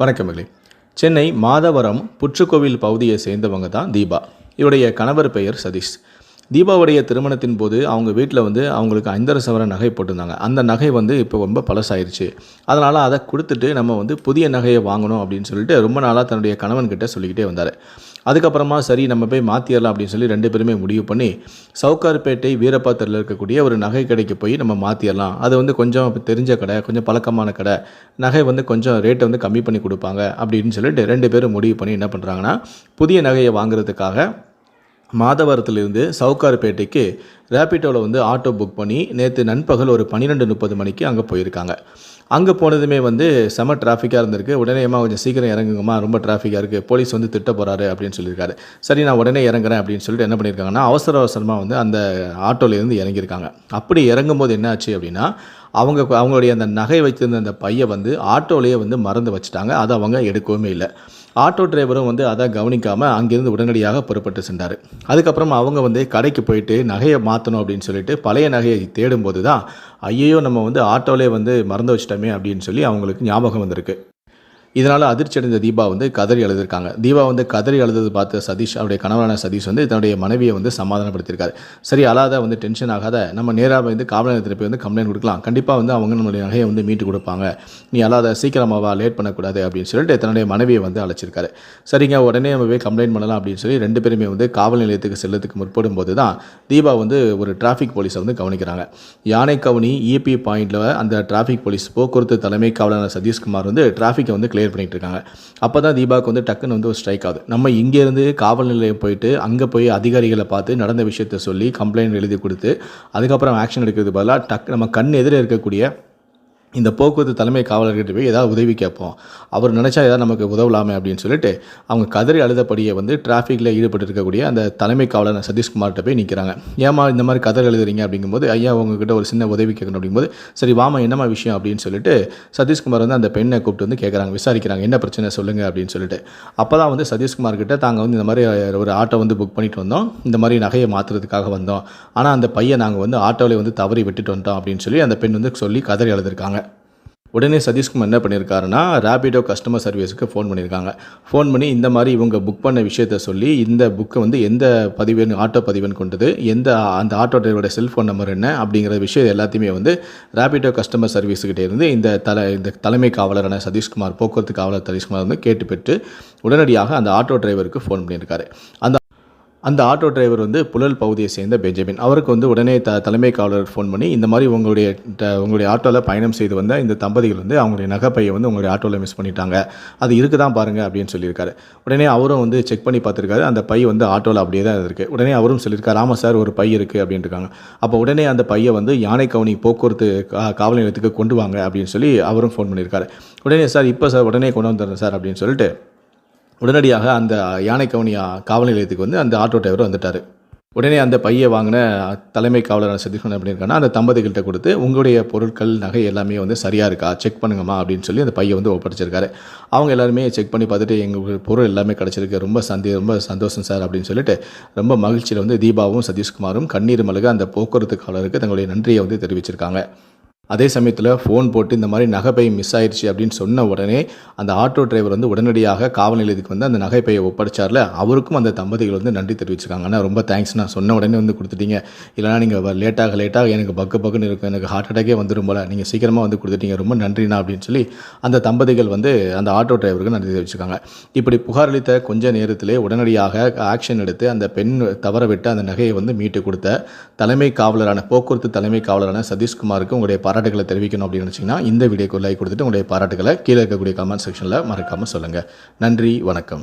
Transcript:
வணக்கமில்லை சென்னை மாதவரம் புற்றுக்கோவில் பகுதியை சேர்ந்தவங்க தான் தீபா. இவருடைய கணவர் பெயர் சதீஷ். தீபாவுடைய திருமணத்தின் போது அவங்க வீட்டில் வந்து அவங்களுக்கு ஐந்தரை சவர நகை போட்டிருந்தாங்க. அந்த நகை வந்து இப்போ ரொம்ப பழசாயிருச்சு. அதனால் அதை கொடுத்துட்டு நம்ம வந்து புதிய நகையை வாங்கணும் அப்படின்னு சொல்லிட்டு ரொம்ப நாளாக தன்னுடைய கணவன்கிட்ட சொல்லிக்கிட்டே வந்தார். அதுக்கப்புறமா சரி நம்ம போய் மாற்றிடலாம் அப்படின்னு சொல்லி ரெண்டு பேருமே முடிவு பண்ணி சவுக்கார்பேட்டை வீரபாத்திரில் இருக்கக்கூடிய ஒரு நகை கடைக்கு போய் நம்ம மாற்றிடலாம் அது வந்து கொஞ்சம் தெரிஞ்ச கடை கொஞ்சம் பழக்கமான கடை. நகை வந்து கொஞ்சம் ரேட்டை வந்து கம்மி பண்ணி கொடுப்பாங்க அப்படின்னு சொல்லிட்டு ரெண்டு பேரும் முடிவு பண்ணி என்ன பண்ணுறாங்கன்னா புதிய நகையை வாங்குறதுக்காக மாதவரத்திலிருந்து சவுக்கார்பேட்டைக்கு ரேபிட்டோவில் வந்து ஆட்டோ புக் பண்ணி நேற்று நண்பகல் ஒரு பன்னிரெண்டு முப்பது மணிக்கு அங்கே போயிருக்காங்க. அங்கே போனதுமே வந்து செம டிராஃபிக்காக இருந்திருக்கு. உடனே கொஞ்சம் சீக்கிரம் இறங்குங்கம்மா ரொம்ப டிராஃபிக்காக இருக்குது போலீஸ் வந்து திட்ட போகிறாரு அப்படின்னு சொல்லியிருக்காரு. சரி நான் உடனே இறங்குறேன் அப்படின்னு சொல்லிட்டு என்ன பண்ணியிருக்காங்கன்னா அவசர அவசரமாக வந்து அந்த ஆட்டோலேருந்து இறங்கியிருக்காங்க. அப்படி இறங்கும்போது என்ன ஆச்சு அப்படின்னா அவங்க அவங்களுடைய அந்த நகை வைத்திருந்த அந்த பையை வந்து ஆட்டோலேயே வந்து மறந்து வச்சுட்டாங்க. அதை அவங்க எடுக்கவுமே இல்லை. ஆட்டோ டிரைவரும் வந்து அதை கவனிக்காமல் அங்கேருந்து உடனடியாக புறப்பட்டு சென்றார். அதுக்கப்புறம் அவங்க வந்து கடைக்கு போயிட்டு நகையை மாற்றணும் அப்படின்னு சொல்லிட்டு பழைய நகையை தேடும்போது தான் ஐயோ நம்ம வந்து ஆட்டோலே வந்து மறந்து வச்சிட்டோமே அப்படின்னு சொல்லி அவங்களுக்கு ஞாபகம் வந்திருக்கு. இதனால் அதிர்ச்சி அடைந்த தீபா வந்து கதறி எழுதியிருக்காங்க தீபா வந்து கதறி எழுதுறது பார்த்த சதீஷ் அவருடைய கணவரான சதீஷ் வந்து தன்னுடைய மனைவியை வந்து சமாதானப்படுத்தியிருக்காரு. சரி அழாத வந்து டென்ஷன் ஆகாத நம்ம நேராக வந்து காவல் நிலையத்தில் போய் வந்து கம்ப்ளைண்ட் கொடுக்கலாம். கண்டிப்பாக வந்து அவங்க நம்மளுடைய நகையை வந்து மீட்டு கொடுப்பாங்க. நீ அழாத சீக்கிரமாவா லேட் பண்ணக்கூடாது அப்படின்னு சொல்லிட்டு தன்னுடைய மனைவியை வந்து அழைச்சிருக்காரு. சரிங்க உடனே நம்ம போய் கம்ப்ளைண்ட் பண்ணலாம் அப்படின்னு சொல்லி ரெண்டு பேருமே வந்து காவல் நிலையத்துக்கு செல்லத்துக்கு முற்படும் போது தான் தீபா வந்து ஒரு டிராஃபிக் போலீஸை வந்து கவனிக்கிறாங்க. யானை கவுனி இபி பாயிண்டில் அந்த டிராஃபிக் போலீஸ் போக்குவரத்து தலைமை காவலான சதீஷ்குமார் வந்து டிராஃபிக்கை வந்து கிளியர் பண்ணிட்டு இருக்காங்க அப்போ தான் தீபாவுக்கு வந்து டக்குன்னு வந்து ஒரு ஸ்ட்ரைக் ஆகுது. நம்ம இங்கேருந்து காவல் நிலையம் போயிட்டு அங்கே போய் அதிகாரிகளை பார்த்து நடந்த விஷயத்த சொல்லி கம்ப்ளைண்ட் எழுதி கொடுத்து அதுக்கப்புறம் ஆக்ஷன் எடுக்கிறது பதிலாக டக்கு நம்ம கண் எதிரே இருக்கக்கூடிய இந்த போக்குவரத்து தலைமை காவலர்கிட்ட போய் ஏதாவது உதவி கேட்போம். அவர் நினச்சா ஏதாவது நமக்கு உதவலாமே அப்படின்னு சொல்லிட்டு அவங்க கதறி அழுதபடியே வந்து டிராஃபிக்கில் ஈடுபட்டு இருக்கக்கூடிய அந்த தலைமை காவலர் சதீஷ்குமார்கிட்ட போய் நிற்கிறாங்க ஏமா இந்த மாதிரி கதறி எழுதுறீங்க அப்படிங்கும்போது ஐயா உங்ககிட்ட ஒரு சின்ன உதவி கேட்கணும். அப்படிங்கும்போது சரி வாமா என்னம்மா விஷயம்? அப்படின்னு சொல்லிட்டு சதீஷ்குமார் வந்து அந்த பெண்ணை கூப்பிட்டு வந்து கேட்குறாங்க. விசாரிக்கிறாங்க என்ன பிரச்சனை? சொல்லுங்கள் அப்படின்னு சொல்லிட்டு. அப்போ தான் வந்து சதீஷ்குமார் கிட்ட தாங்க வந்து இந்த மாதிரி ஒரு ஆட்டோ வந்து புக் பண்ணிட்டு வந்தோம். இந்த மாதிரி நகையை மாற்றுறதுக்காக வந்தோம். ஆனால் அந்த பையன் நாங்கள் வந்து ஆட்டோவில் வந்து தவறி விட்டுட்டு வந்தோம் அப்படின்னு சொல்லி அந்த பெண் வந்து சொல்லி கதறி எழுதிருக்காங்க உடனே சதீஷ்குமார் என்ன பண்ணியிருக்காருன்னா ரேபிடோ கஸ்டமர் சர்வீஸுக்கு ஃபோன் பண்ணியிருக்காங்க. ஃபோன் பண்ணி இந்த மாதிரி இவங்க புக் பண்ண விஷயத்த சொல்லி இந்த புக்கை வந்து எந்த பதிவெண் ஆட்டோ பதிவெண் கொண்டது எந்த அந்த ஆட்டோ டிரைவரோட செல்ஃபோன் நம்பர் என்ன அப்படிங்கிற விஷயம் எல்லாத்தையுமே வந்து ரேபிடோ கஸ்டமர் சர்வீஸுக்கிட்டே இருந்து இந்த தலை இந்த தலைமை காவலரான சதீஷ்குமார் போக்குவரத்து காவலர் சதீஷ்குமார் வந்து கேட்டு பெற்று உடனடியாக அந்த ஆட்டோ டிரைவருக்கு ஃபோன் பண்ணியிருக்காரு. அந்த அந்த ஆட்டோ டிரைவர் வந்து புழல் பகுதியை சேர்ந்த பெஞ்சமின். அவருக்கு வந்து உடனே த தலைமை காவலர் ஃபோன் பண்ணி இந்த மாதிரி உங்களுடைய ட- உங்களுடைய ஆட்டோவில் பயணம் செய்து வந்த இந்த தம்பதிகள் வந்து அவங்களுடைய நகைப்பையை வந்து உங்களுடைய ஆட்டோவில் மிஸ் பண்ணிட்டாங்க. அது இருக்கு தான் பாருங்கள் அப்படின்னு சொல்லியிருக்காரு. உடனே அவரும் வந்து செக் பண்ணி பார்த்துருக்காரு. அந்த பை வந்து ஆட்டோவில் அப்படியே தான் இருக்குது உடனே அவரும் சொல்லியிருக்காரு ஆமாம் சார் ஒரு பை இருக்குது அப்படின்ட்டு இருக்காங்க. அப்போ உடனே அந்த பையை வந்து யானை கவுனி போக்குவரத்து கா- காவல் நிலையத்துக்கு கொண்டு வாங்க அப்படின்னு சொல்லி அவரும் ஃபோன் பண்ணியிருக்காரு. உடனே சார் இப்போ சார் உடனே கொண்டு வந்துடுறேன் சார் அப்படின்னு சொல்லிட்டு உடனடியாக அந்த யானை கவுனி காவல் நிலையத்துக்கு வந்து அந்த ஆட்டோ டிரைவர் வந்துட்டார். உடனே அந்த பையை வாங்கின தலைமை காவலர் சதீஷ்குமார் அப்படின்னா அந்த தம்பதிகள்கிட்ட கொடுத்து உங்களுடைய பொருட்கள் நகை எல்லாமே வந்து சரியாக இருக்கா? செக் பண்ணுங்கம்மா அப்படின்னு சொல்லி அந்த பையை வந்து ஒப்படைச்சிருக்காரு. அவங்க எல்லாருமே செக் பண்ணி பார்த்துட்டு எங்கள் பொருள் எல்லாமே கிடச்சிருக்கு. ரொம்ப சந்தி ரொம்ப சந்தோஷம் சார் அப்படின்னு சொல்லிட்டு ரொம்ப மகிழ்ச்சியில் வந்து தீபாவும் சதீஷ்குமாரும் கண்ணீர் மலக அந்த போக்குவரத்து காவலருக்கு தங்களுடைய நன்றியை வந்து தெரிவிச்சிருக்காங்க. அதே சமயத்தில் ஃபோன் போட்டு இந்த மாதிரி நகைப்பை மிஸ் ஆயிடுச்சு அப்படின்னு சொன்ன உடனே அந்த ஆட்டோ டிரைவர் வந்து உடனடியாக காவல் நிலையத்துக்கு வந்து அந்த நகைப்பையை ஒப்படைச்சார்ல. அவருக்கும் அந்த தம்பதிகள் வந்து நன்றி தெரிவிச்சிருக்காங்க. ஆனால் ரொம்ப தேங்க்ஸ் நான் சொன்ன உடனே வந்து கொடுத்துட்டீங்க. இல்லைனா நீங்கள் லேட்டாக லேட்டாக எனக்கு பக்கு பக்குன்னு இருக்கும் எனக்கு ஹார்ட் அட்டாக்கே வந்துடும் போல. நீங்கள் சீக்கிரமாக வந்து கொடுத்துட்டீங்க. ரொம்ப நன்றிண்ணா அப்படின்னு சொல்லி அந்த தம்பதிகள் வந்து அந்த ஆட்டோ டிரைவருக்கு நன்றி தெரிவிச்சிருக்காங்க. இப்படி புகார் அளித்த கொஞ்ச நேரத்திலே உடனடியாக ஆக்ஷன் எடுத்து அந்த பெண் தவற விட்டு அந்த நகையை வந்து மீட்டு கொடுத்த தலைமை காவலரான போக்குவரத்து தலைமை காவலரான சதீஷ்குமாருக்கு உங்களுடைய பாராட்டுகளை தெரிவிக்கணும் அப்படின்னு நினச்சிங்கன்னா இந்த வீடியோக்கு லைக் கொடுத்துட்டு உங்களுடைய பாராட்டுகளை கீழே இருக்கக்கூடிய கமெண்ட் செக்ஷனில் மறக்காமல் சொல்லுங்கள் நன்றி வணக்கம்.